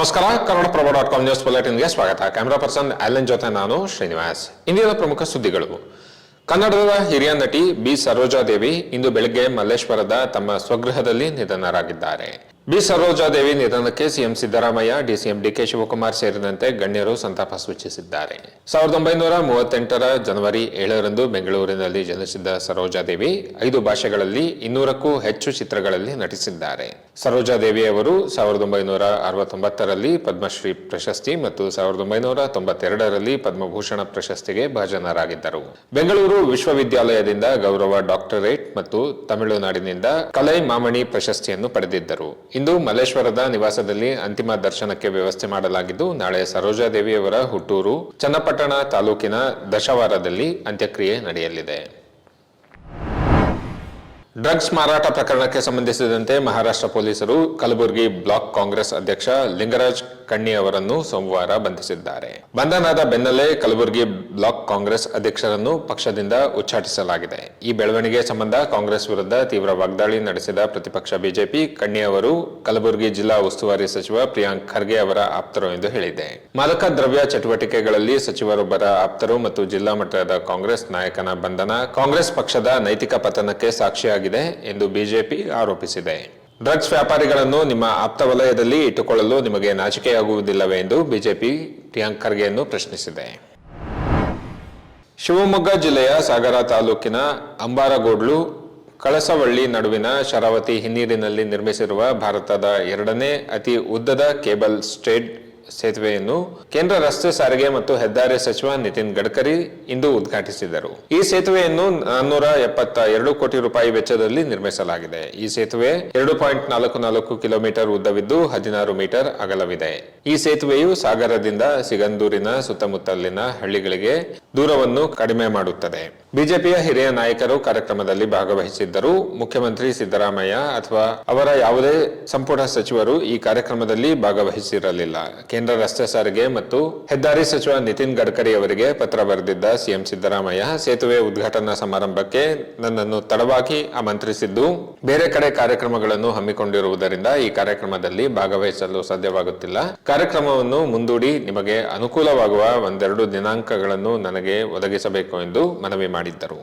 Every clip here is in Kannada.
ನಮಸ್ಕಾರ. Kannada Prabha dot com news ಬುಲೆಟಿನ್ಗೆ ಸ್ವಾಗತ. ಕ್ಯಾಮರಾ ಪರ್ಸನ್ ಅಲೆನ್ ಜೊತೆ ನಾನು ಶ್ರೀನಿವಾಸ್. ಇಂದಿನ ಪ್ರಮುಖ ಸುದ್ದಿಗಳು. ಕನ್ನಡದ ಹಿರಿಯ ನಟಿ ಬಿ. ಸರೋಜಾದೇವಿ ಇಂದು ಬೆಳಗ್ಗೆ ಮಲ್ಲೇಶ್ವರದ ತಮ್ಮ ಸ್ವಗೃಹದಲ್ಲಿ ನಿಧನರಾಗಿದ್ದಾರೆ. ಬಿ. ಸರೋಜಾದೇವಿ ನಿಧನಕ್ಕೆ CM Siddaramaiah, DCM DK Shivakumar ಸೇರಿದಂತೆ ಗಣ್ಯರು ಸಂತಾಪ ಸೂಚಿಸಿದ್ದಾರೆ. ಸಾವಿರದ ಒಂಬೈನೂರ ಮೂವತ್ತೆಂಟರ ಜನವರಿ ಏಳರಂದು ಬೆಂಗಳೂರಿನಲ್ಲಿ ಜನಿಸಿದ್ದ ಸರೋಜಾದೇವಿ ಐದು ಭಾಷೆಗಳಲ್ಲಿ ಇನ್ನೂರಕ್ಕೂ ಹೆಚ್ಚು ಚಿತ್ರಗಳಲ್ಲಿ ನಟಿಸಿದ್ದಾರೆ. ಸರೋಜಾದೇವಿ ಅವರು ಸಾವಿರದ ಒಂಬೈನೂರ ಅರವತ್ತೊಂಬತ್ತರಲ್ಲಿ ಪದ್ಮಶ್ರೀ ಪ್ರಶಸ್ತಿ ಮತ್ತು ಸಾವಿರದ ಒಂಬೈನೂರ ತೊಂಬತ್ತೆರಡರಲ್ಲಿ ಪದ್ಮಭೂಷಣ ಪ್ರಶಸ್ತಿಗೆ ಭಾಜನರಾಗಿದ್ದರು. ಬೆಂಗಳೂರು ವಿಶ್ವವಿದ್ಯಾಲಯದಿಂದ ಗೌರವ ಡಾಕ್ಟರೇಟ್ ಮತ್ತು ತಮಿಳುನಾಡಿನಿಂದ ಕಲೆ ಮಾಮಣಿ ಪ್ರಶಸ್ತಿಯನ್ನು ಪಡೆದಿದ್ದರು. ಇಂದು ಮಲ್ಲೇಶ್ವರದ ನಿವಾಸದಲ್ಲಿ ಅಂತಿಮ ದರ್ಶನಕ್ಕೆ ವ್ಯವಸ್ಥೆ ಮಾಡಲಾಗಿದ್ದು, ನಾಳೆ ಸರೋಜಾದೇವಿಯವರ ಹುಟ್ಟೂರು, ಚನ್ನಪಟ್ಟಣ ತಾಲೂಕಿನ ದಶವಾರದಲ್ಲಿ ಅಂತ್ಯಕ್ರಿಯೆ ನಡೆಯಲಿದೆ. ಡ್ರಗ್ಸ್ ಮಾರಾಟ ಪ್ರಕರಣಕ್ಕೆ ಸಂಬಂಧಿಸಿದಂತೆ ಮಹಾರಾಷ್ಟ್ರ ಪೊಲೀಸರು ಕಲಬುರಗಿ ಬ್ಲಾಕ್ ಕಾಂಗ್ರೆಸ್ ಅಧ್ಯಕ್ಷ ಲಿಂಗರಾಜ್ ಕಣ್ಣಿ ಅವರನ್ನು ಸೋಮವಾರ ಬಂಧಿಸಿದ್ದಾರೆ. ಬಂಧನದ ಬೆನ್ನಲ್ಲೇ ಕಲಬುರಗಿ ಬ್ಲಾಕ್ ಕಾಂಗ್ರೆಸ್ ಅಧ್ಯಕ್ಷರನ್ನು ಪಕ್ಷದಿಂದ ಉಚ್ಚಾಟಿಸಲಾಗಿದೆ. ಈ ಬೆಳವಣಿಗೆ ಸಂಬಂಧ ಕಾಂಗ್ರೆಸ್ ವಿರುದ್ಧ ತೀವ್ರ ವಾಗ್ದಾಳಿ ನಡೆಸಿದ ಪ್ರತಿಪಕ್ಷ ಬಿಜೆಪಿ ಕಣ್ಣಿ ಅವರು ಕಲಬುರಗಿ ಜಿಲ್ಲಾ ಉಸ್ತುವಾರಿ ಸಚಿವ ಪ್ರಿಯಾಂಕ್ ಖರ್ಗೆ ಅವರ ಆಪ್ತರು ಎಂದು ಹೇಳಿದೆ. ಮಾದಕ ದ್ರವ್ಯ ಚಟುವಟಿಕೆಗಳಲ್ಲಿ ಸಚಿವರೊಬ್ಬರ ಆಪ್ತರು ಮತ್ತು ಜಿಲ್ಲಾ ಮಟ್ಟದ ಕಾಂಗ್ರೆಸ್ ನಾಯಕನ ಬಂಧನ ಕಾಂಗ್ರೆಸ್ ಪಕ್ಷದ ನೈತಿಕ ಪತನಕ್ಕೆ ಸಾಕ್ಷಿಯಾಗಿದೆ ಎಂದು ಬಿಜೆಪಿ ಆರೋಪಿಸಿದೆ. ಡ್ರಗ್ಸ್ ವ್ಯಾಪಾರಿಗಳನ್ನು ನಿಮ್ಮ ಆಪ್ತ ವಲಯದಲ್ಲಿ ಇಟ್ಟುಕೊಳ್ಳಲು ನಿಮಗೆ ನಾಚಿಕೆಯಾಗುವುದಿಲ್ಲವೇ ಎಂದು ಬಿಜೆಪಿ ಪ್ರಿಯಾಂಕ್ ಖರ್ಗೆಯನ್ನು ಪ್ರಶ್ನಿಸಿದೆ. ಶಿವಮೊಗ್ಗ ಜಿಲ್ಲೆಯ ಸಾಗರ ತಾಲೂಕಿನ ಅಂಬಾರಗೋಡ್ಲು, ಕಳಸವಳ್ಳಿ ನಡುವಿನ ಶರಾವತಿ ಹಿನ್ನೀರಿನಲ್ಲಿ ನಿರ್ಮಿಸಿರುವ ಭಾರತದ ಎರಡನೇ ಅತಿ ಉದ್ದದ ಕೇಬಲ್ ಸ್ಟೇಟ್ ಸೇತುವೆಯನ್ನು ಕೇಂದ್ರ ರಸ್ತೆ ಸಾರಿಗೆ ಮತ್ತು ಹೆದ್ದಾರಿ ಸಚಿವ ನಿತಿನ್ ಗಡ್ಕರಿ ಇಂದು ಉದ್ಘಾಟಿಸಿದರು. ಈ ಸೇತುವೆಯನ್ನು ನಾನ್ನೂರ ಎಪ್ಪತ್ತ ಎರಡು ಕೋಟಿ ರೂಪಾಯಿ ವೆಚ್ಚದಲ್ಲಿ ನಿರ್ಮಿಸಲಾಗಿದೆ. ಈ ಸೇತುವೆ ಎರಡು ಪಾಯಿಂಟ್ ನಾಲ್ಕು ನಾಲ್ಕು ಕಿಲೋಮೀಟರ್ ಉದ್ದವಿದ್ದು ಹದಿನಾರು ಮೀಟರ್ ಅಗಲವಿದೆ. ಈ ಸೇತುವೆಯು ಸಾಗರದಿಂದ ಸಿಗಂದೂರಿನ ಸುತ್ತಮುತ್ತಲಿನ ಹಳ್ಳಿಗಳಿಗೆ ದೂರವನ್ನು ಕಡಿಮೆ ಮಾಡುತ್ತದೆ. ಬಿಜೆಪಿಯ ಹಿರಿಯ ನಾಯಕರು ಕಾರ್ಯಕ್ರಮದಲ್ಲಿ ಭಾಗವಹಿಸಿದ್ದರು. ಮುಖ್ಯಮಂತ್ರಿ ಸಿದ್ದರಾಮಯ್ಯ ಅಥವಾ ಅವರ ಯಾವುದೇ ಸಂಪುಟ ಸಚಿವರು ಈ ಕಾರ್ಯಕ್ರಮದಲ್ಲಿ ಭಾಗವಹಿಸಿರಲಿಲ್ಲ. ಕೇಂದ್ರ ರಸ್ತೆ ಸಾರಿಗೆ ಮತ್ತು ಹೆದ್ದಾರಿ ಸಚಿವ ನಿತಿನ್ ಗಡ್ಕರಿ ಅವರಿಗೆ ಪತ್ರ ಬರೆದಿದ್ದ ಸಿಎಂ ಸಿದ್ದರಾಮಯ್ಯ ಸೇತುವೆ ಉದ್ಘಾಟನಾ ಸಮಾರಂಭಕ್ಕೆ ನನ್ನನ್ನು ತಡವಾಗಿ ಆಮಂತ್ರಿಸಿದ್ದು, ಬೇರೆ ಕಡೆ ಕಾರ್ಯಕ್ರಮಗಳನ್ನು ಹಮ್ಮಿಕೊಂಡಿರುವುದರಿಂದ ಈ ಕಾರ್ಯಕ್ರಮದಲ್ಲಿ ಭಾಗವಹಿಸಲು ಸಾಧ್ಯವಾಗುತ್ತಿಲ್ಲ. ಕಾರ್ಯಕ್ರಮವನ್ನು ಮುಂದೂಡಿ ನಿಮಗೆ ಅನುಕೂಲವಾಗುವ ಒಂದೆರಡು ದಿನಾಂಕಗಳನ್ನು ನನಗೆ ಒದಗಿಸಬೇಕು ಎಂದು ಮನವಿ ಮಾಡಿದ್ದರು.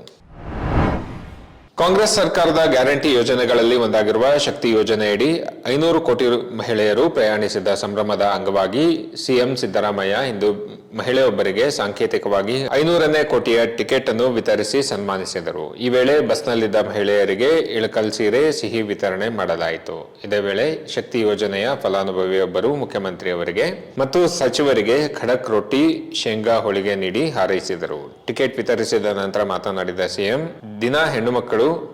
ಕಾಂಗ್ರೆಸ್ ಸರ್ಕಾರದ ಗ್ಯಾರಂಟಿ ಯೋಜನೆಗಳಲ್ಲಿ ಒಂದಾಗಿರುವ ಶಕ್ತಿ ಯೋಜನೆಯಡಿ ಐನೂರು ಕೋಟಿ ಮಹಿಳೆಯರು ಪ್ರಯಾಣಿಸಿದ ಸಂಭ್ರಮದ ಅಂಗವಾಗಿ ಸಿಎಂ ಸಿದ್ದರಾಮಯ್ಯ ಇಂದು ಮಹಿಳೆಯೊಬ್ಬರಿಗೆ ಸಾಂಕೇತಿಕವಾಗಿ ಐನೂರನೇ ಕೋಟಿಯ ಟಿಕೆಟ್ ಅನ್ನು ವಿತರಿಸಿ ಸನ್ಮಾನಿಸಿದರು. ಈ ವೇಳೆ ಬಸ್ನಲ್ಲಿದ್ದ ಮಹಿಳೆಯರಿಗೆ ಇಳಕಲ್ ಸೀರೆ, ಸಿಹಿ ವಿತರಣೆ ಮಾಡಲಾಯಿತು. ಇದೇ ವೇಳೆ ಶಕ್ತಿ ಯೋಜನೆಯ ಫಲಾನುಭವಿಯೊಬ್ಬರು ಮುಖ್ಯಮಂತ್ರಿಯವರಿಗೆ ಮತ್ತು ಸಚಿವರಿಗೆ ಖಡಕ್ ರೊಟ್ಟಿ, ಶೇಂಗಾ ಹೋಳಿಗೆ ನೀಡಿ ಹಾರೈಸಿದರು. ಟಿಕೆಟ್ ವಿತರಿಸಿದ ನಂತರ ಮಾತನಾಡಿದ ಸಿಎಂ, ದಿನ ಹೆಣ್ಣು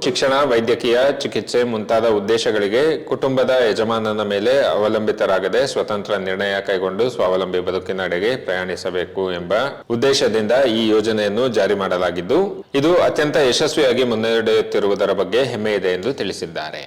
ಶಿಕ್ಷಣ, ವೈದ್ಯಕೀಯ ಚಿಕಿತ್ಸೆ ಮುಂತಾದ ಉದ್ದೇಶಗಳಿಗೆ ಕುಟುಂಬದ ಯಜಮಾನನ ಮೇಲೆ ಅವಲಂಬಿತರಾಗದೆ ಸ್ವತಂತ್ರ ನಿರ್ಣಯ ಕೈಗೊಂಡು ಸ್ವಾವಲಂಬಿ ಬದುಕಿನಡೆಗೆ ಪ್ರಯಾಣಿಸಬೇಕು ಎಂಬ ಉದ್ದೇಶದಿಂದ ಈ ಯೋಜನೆಯನ್ನು ಜಾರಿ ಮಾಡಲಾಗಿದ್ದು, ಇದು ಅತ್ಯಂತ ಯಶಸ್ವಿಯಾಗಿ ಮುನ್ನಡೆಯುತ್ತಿರುವುದರ ಬಗ್ಗೆ ಹೆಮ್ಮೆ ಇದೆ ಎಂದು ತಿಳಿಸಿದ್ದಾರೆ.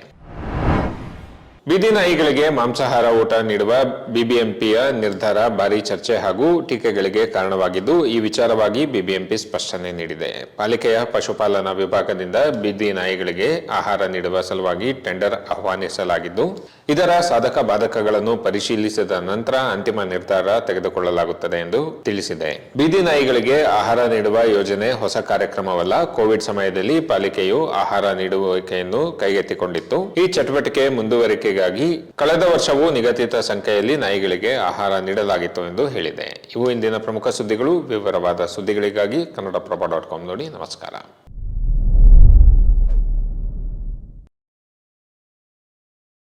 ಬೀದಿ ನಾಯಿಗಳಿಗೆ ಮಾಂಸಾಹಾರ ಊಟ ನೀಡುವ ಬಿಬಿಎಂಪಿಯ ನಿರ್ಧಾರ ಭಾರಿ ಚರ್ಚೆ ಹಾಗೂ ಟೀಕೆಗಳಿಗೆ ಕಾರಣವಾಗಿದ್ದು, ಈ ವಿಚಾರವಾಗಿ ಬಿಬಿಎಂಪಿ ಸ್ಪಷ್ಟನೆ ನೀಡಿದೆ. ಪಾಲಿಕೆಯ ಪಶುಪಾಲನಾ ವಿಭಾಗದಿಂದ ಬೀದಿ ನಾಯಿಗಳಿಗೆ ಆಹಾರ ನೀಡುವ ಸಲುವಾಗಿ ಟೆಂಡರ್ ಆಹ್ವಾನಿಸಲಾಗಿದ್ದು, ಇದರ ಸಾಧಕ ಬಾಧಕಗಳನ್ನು ಪರಿಶೀಲಿಸಿದ ನಂತರ ಅಂತಿಮ ನಿರ್ಧಾರ ತೆಗೆದುಕೊಳ್ಳಲಾಗುತ್ತದೆ ಎಂದು ತಿಳಿಸಿದೆ. ಬೀದಿ ನಾಯಿಗಳಿಗೆ ಆಹಾರ ನೀಡುವ ಯೋಜನೆ ಹೊಸ ಕಾರ್ಯಕ್ರಮವಲ್ಲ. ಕೋವಿಡ್ ಸಮಯದಲ್ಲಿ ಪಾಲಿಕೆಯು ಆಹಾರ ನೀಡುವಿಕೆಯನ್ನು ಕೈಗೆತ್ತಿಕೊಂಡಿತ್ತು. ಈ ಚಟುವಟಿಕೆ ಮುಂದುವರಿಕೆಗಾಗಿ ಕಳೆದ ವರ್ಷವೂ ನಿಗದಿತ ಸಂಖ್ಯೆಯಲ್ಲಿ ನಾಯಿಗಳಿಗೆ ಆಹಾರ ನೀಡಲಾಗಿತ್ತು ಎಂದು ಹೇಳಿದೆ. ಇವು ಇಂದಿನ ಪ್ರಮುಖ ಸುದ್ದಿಗಳು. ವಿವರವಾದ ಸುದ್ದಿಗಳಿಗಾಗಿ ಕನ್ನಡ ಪ್ರಭ ಡಾಟ್ ಕಾಮ್ ನೋಡಿ ನಮಸ್ಕಾರ.